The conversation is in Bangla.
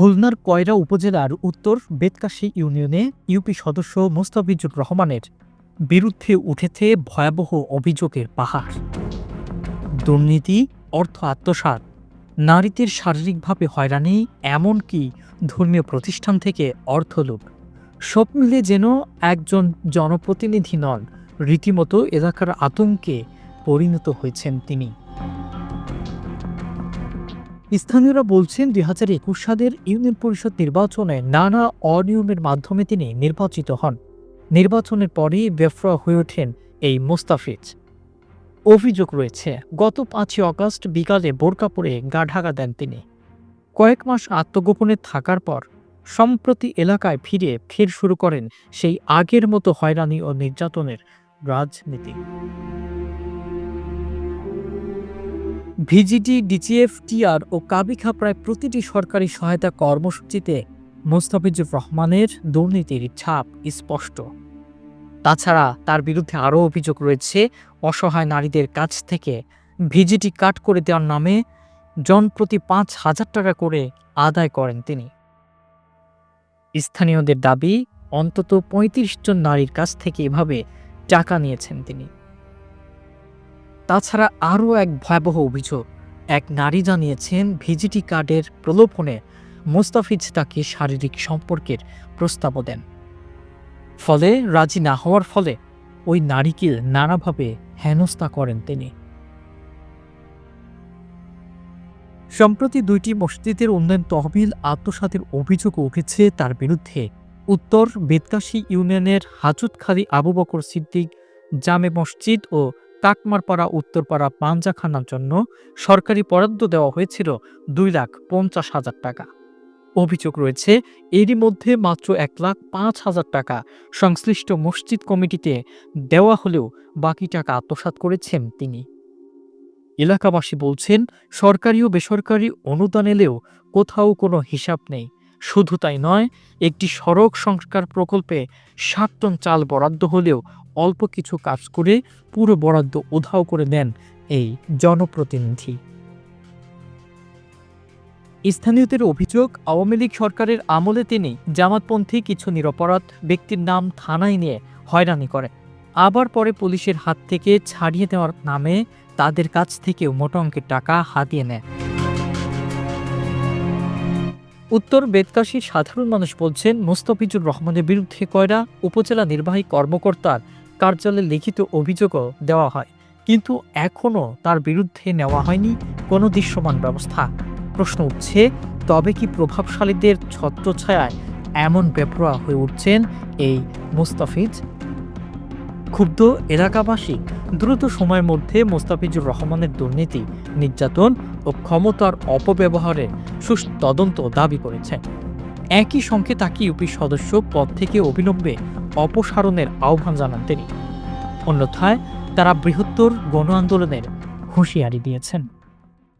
খুলনার কয়রা উপজেলার উত্তর বেতকাশী ইউনিয়নে ইউপি সদস্য মোস্তাফিজুর রহমানের বিরুদ্ধে উঠেছে ভয়াবহ অভিযোগের পাহাড়। দুর্নীতি, অর্থ আত্মসাৎ, নারীদের শারীরিকভাবে হয়রানি, এমনকি ধর্মীয় প্রতিষ্ঠান থেকে অর্থলোভ। সব মিলে যেন একজন জনপ্রতিনিধি নন, রীতিমতো এলাকার আতঙ্কে পরিণত হয়েছেন তিনি। স্থানীয়রা বলছেন দুই হাজার একুশ সালের ইউনিয়ন পরিষদ নির্বাচনে নানা অনিয়মের মাধ্যমে তিনি নির্বাচিত হন। নির্বাচনের পরেই বেফরা হয়ে ওঠেন এই মোস্তাফিজ। অভিযোগ রয়েছে, গত পাঁচই অগস্ট বিকালে বোরকা পরে গা ঢাকা দেন তিনি। কয়েক মাস আত্মগোপনে থাকার পর সম্প্রতি এলাকায় ফিরে ফের শুরু করেন সেই আগের মতো হয়রানি ও নির্যাতনের রাজনীতি। ভিজিটি, ডিজিএফ, টিআর ও কাবিখা প্রায় প্রতিটি সরকারি সহায়তা কর্মসূচিতে মোস্তাফিজুর রহমানের দুর্নীতির ছাপ স্পষ্ট। তাছাড়া তার বিরুদ্ধে আরও অভিযোগ রয়েছে, অসহায় নারীদের কাছ থেকে ভিজিটি কাট করে দেওয়ার নামে জনপ্রতি পাঁচ হাজার টাকা করে আদায় করেন তিনি। স্থানীয়দের দাবি, অন্তত পঁয়ত্রিশ জন নারীর কাছ থেকে এভাবে টাকা নিয়েছেন তিনি। তাছাড়া আরও এক ভয়াবহ অভিযোগ। এক নারী জানিয়েছেন, ভিজিটি কার্ডের প্রলোভনে মোস্তাফিজ তাকে শারীরিক সম্পর্কের প্রস্তাবও দেন। ফলে, রাজি না হওয়ার ফলে ওই নারীকে নানাভাবে হেনস্থা করেন তিনি। সম্প্রতি দুইটি মসজিদের উন্নয়ন তহবিল আত্মসাতের অভিযোগ উঠেছে, তার বিরুদ্ধে উত্তর বেদকাশী ইউনিয়নের হাজুতখালী আবু বকর সিদ্দিক জামে মসজিদ ও কাকমারপাড়া, উত্তরপাড়া পাঞ্জাখানার জন্য সরকারি বরাদ্দ দেওয়া হয়েছিল দুই লাখ পঞ্চাশ হাজার টাকা। অভিযোগ রয়েছে, এরই মধ্যে মাত্র এক লাখ পাঁচ হাজার টাকা সংশ্লিষ্ট মসজিদ কমিটিতে দেওয়া হলেও বাকি টাকা আত্মসাৎ করেছেন তিনি। এলাকাবাসী বলছেন, সরকারি ও বেসরকারি অনুদান এলেও কোথাও কোনো হিসাব নেই। শুধু তাই নয়, একটি সড়ক সংস্কার প্রকল্পে ষাট টন চাল বরাদ্দ হলেও অল্প কিছু কাজ করে পুরো বরাদ্দ উধাও করে দেন এই জনপ্রতিনিধি। স্থানীয়দের অভিযোগ, আওয়ামী লীগ সরকারের আমলে তিনি জামাতপন্থী কিছু নিরপরাধ ব্যক্তির নাম থানায় নিয়ে হয়রানি করেন। আবার পরে পুলিশের হাত থেকে ছাড়িয়ে দেওয়ার নামে তাদের কাছ থেকেও মোটা অঙ্কের টাকা হাতিয়ে নেয় উত্তর বেদকাশীর সাধারণ মানুষ বলছেন, মোস্তফিজুর রহমানের বিরুদ্ধে কয়রা উপজেলা নির্বাহী কর্মকর্তার কার্যালয়ে লিখিত অভিযোগও দেওয়া হয়, কিন্তু এখনও তার বিরুদ্ধে নেওয়া হয়নি কোনো দৃশ্যমান ব্যবস্থা। প্রশ্ন উঠছে, তবে কি প্রভাবশালীদের ছত্রছায়ায় এমন বেপরোয়া হয়ে উঠছেন এই মুস্তাফিজ? ক্ষুব্ধ এলাকাবাসী দ্রুত সময়ের মধ্যে মোস্তাফিজুর রহমানের দুর্নীতি, নির্যাতন ও ক্ষমতার অপব্যবহারের সুষ্ঠু তদন্ত দাবি করেছে একই সঙ্গে তাকে ইউপি সদস্য পদ থেকে অবিলম্বে অপসারণের আহ্বান জানান তিনি। অন্যথায় তারা বৃহত্তর গণ আন্দোলনের হুঁশিয়ারি দিয়েছেন।